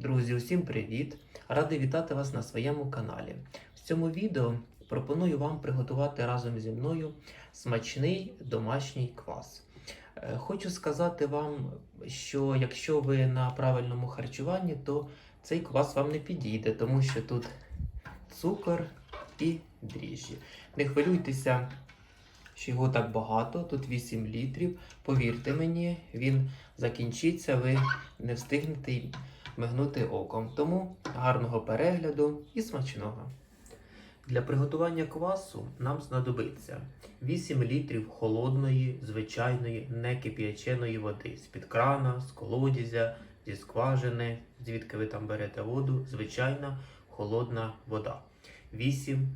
Друзі, усім привіт! Радий вітати вас на своєму каналі. В цьому відео пропоную вам приготувати разом зі мною смачний домашній квас. Е, Хочу сказати вам, що якщо ви на правильному харчуванні, то цей квас вам не підійде, тому що тут цукор і дріжджі. Не хвилюйтеся, що його так багато, тут 8 літрів. Повірте мені, він закінчиться, ви не встигнете мигнути оком. Тому гарного перегляду і смачного. Для приготування квасу нам знадобиться 8 літрів холодної, звичайної, не кип'яченої води з-під крана, з колодязя, зі скважини, звідки ви там берете воду, звичайна холодна вода. 8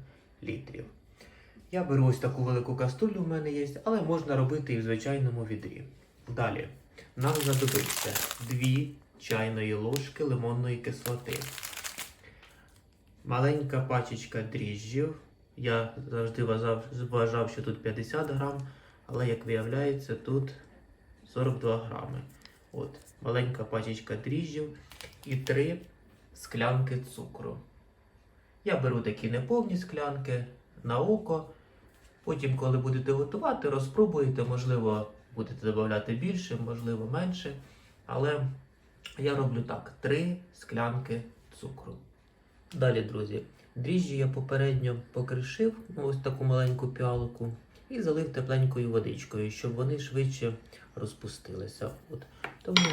літрів. Я беру ось таку велику каструлю, в мене є, але можна робити і в звичайному відрі. Далі нам знадобиться 2 чайної ложки лимонної кислоти. Маленька пачечка дріжджів. Я завжди вважав, що тут 50 грам, але як виявляється, тут 42 грами. От, маленька пачечка дріжджів і 3 склянки цукру. Я беру такі неповні склянки на око. Потім, коли будете готувати, розпробуєте, можливо, будете додати більше, можливо, менше. Але я роблю так: 3 склянки цукру. Далі, друзі, дріжджі я попередньо покришив ну, ось таку маленьку піалку і залив тепленькою водичкою, щоб вони швидше розпустилися. От. Тому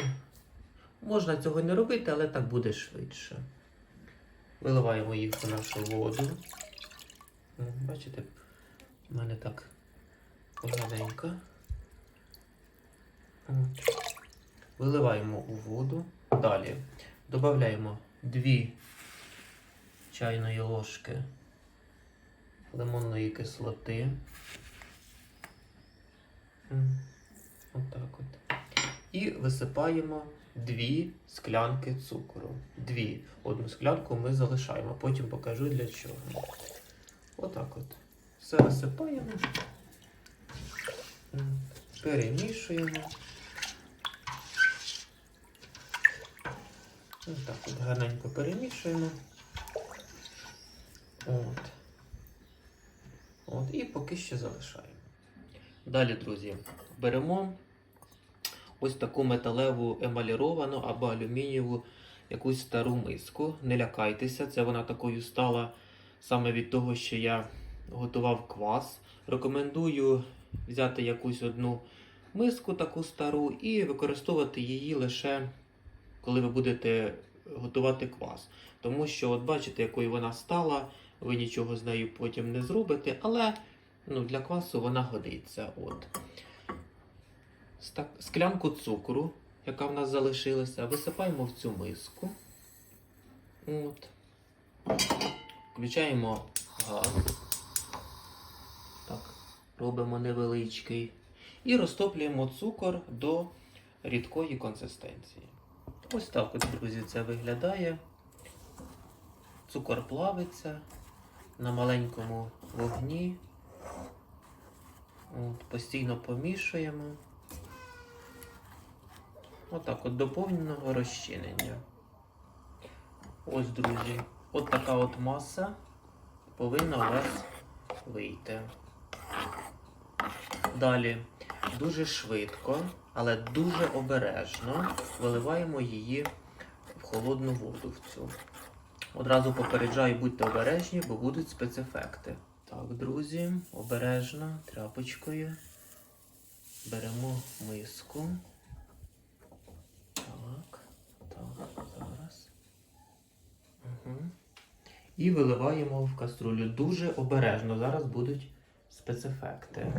можна цього не робити, але так буде швидше. Виливаємо їх у нашу воду. Бачите, в мене так поганенько. От. Виливаємо у воду. Далі додаємо 2 чайної ложки лимонної кислоти. Отак от. І висипаємо 2 склянки цукру. Дві. Одну склянку ми залишаємо, потім покажу для чого. Отак от. Все висипаємо. М, Перемішуємо. Отак от гарненько перемішуємо. От. От. І поки що залишаємо. Далі, друзі, беремо ось таку металеву емаліровану або алюмінієву якусь стару миску. Не лякайтеся, це вона такою стала саме від того, що я готував квас. Рекомендую взяти якусь одну миску таку стару і використовувати її лише коли ви будете готувати квас. Тому що, от бачите, якою вона стала, ви нічого з нею потім не зробите, але ну, для квасу вона годиться. От. Склянку цукру, яка в нас залишилася, висипаємо в цю миску. От. Включаємо газ. Так, робимо невеличкий. І розтоплюємо цукор до рідкої консистенції. Ось так, от, друзі, це виглядає. Цукор плавиться на маленькому вогні. От, постійно помішуємо. Отак от до повного розчинення. Ось, друзі, от така от маса повинна у вас вийти. Далі дуже швидко, але дуже обережно виливаємо її в холодну воду в цю. Одразу попереджаю, будьте обережні, бо будуть спецефекти. Так, друзі, обережно, тряпочкою. Беремо миску. Так, так, зараз. Угу. І виливаємо в каструлю. Дуже обережно. Зараз будуть спецефекти.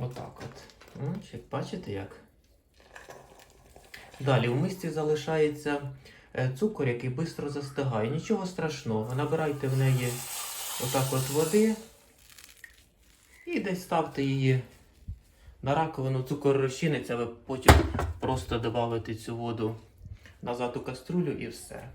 Отак от. Ну, бачите як? Далі у мисці залишається е, цукор, який швидко застигає. Нічого страшного. Набирайте в неї отак от води і десь ставте її на раковину. Цукор розчиниться, ви потім просто додавите цю воду назад у каструлю і все.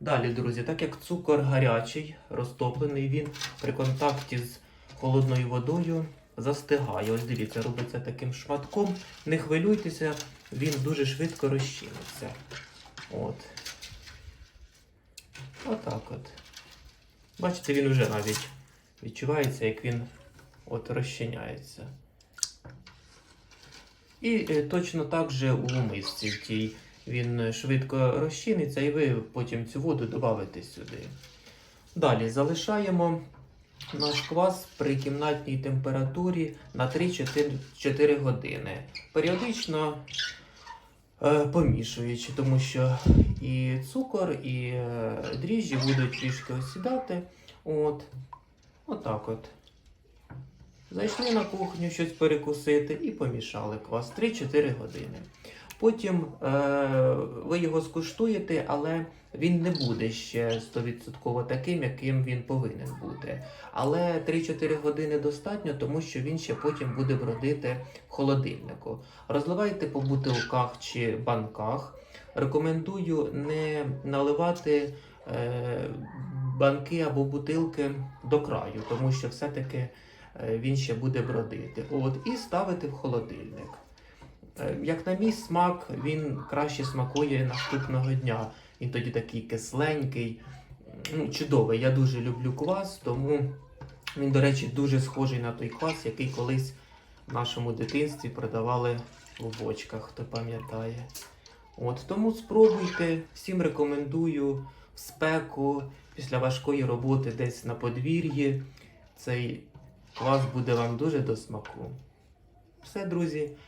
Далі, друзі, так як цукор гарячий, розтоплений він при контакті з холодною водою застигає. Ось дивіться, робиться таким шматком. Не хвилюйтеся, він дуже швидко розчиниться. От. Отак от. Бачите, він вже навіть відчувається, як він от розчиняється. І е, точно так же у мисці в тій. Він швидко розчиниться, і ви потім цю воду додавите сюди. Далі залишаємо наш квас при кімнатній температурі на 3-4 години. Періодично е, помішуючи, тому що і цукор, і е, дріжджі будуть трішки осідати. От. Отак от. Зайшли на кухню щось перекусити і помішали квас 3-4 години. Потім е, ви його скуштуєте, але він не буде ще 100% таким, яким він повинен бути. Але 3-4 години достатньо, тому що він ще потім буде бродити в холодильнику. Розливайте по бутилках чи банках. Рекомендую не наливати е, банки або бутилки до краю, тому що все-таки е, він ще буде бродити. От, і ставити в холодильник. Е, Як на мій смак, він краще смакує наступного дня. Він тоді такий кисленький, ну, чудовий. Я дуже люблю квас, тому він, до речі, дуже схожий на той квас, який колись в нашому дитинстві продавали в бочках, хто пам'ятає. От, тому спробуйте, всім рекомендую в спеку після важкої роботи десь на подвір'ї. Цей квас буде вам дуже до смаку. Все, друзі,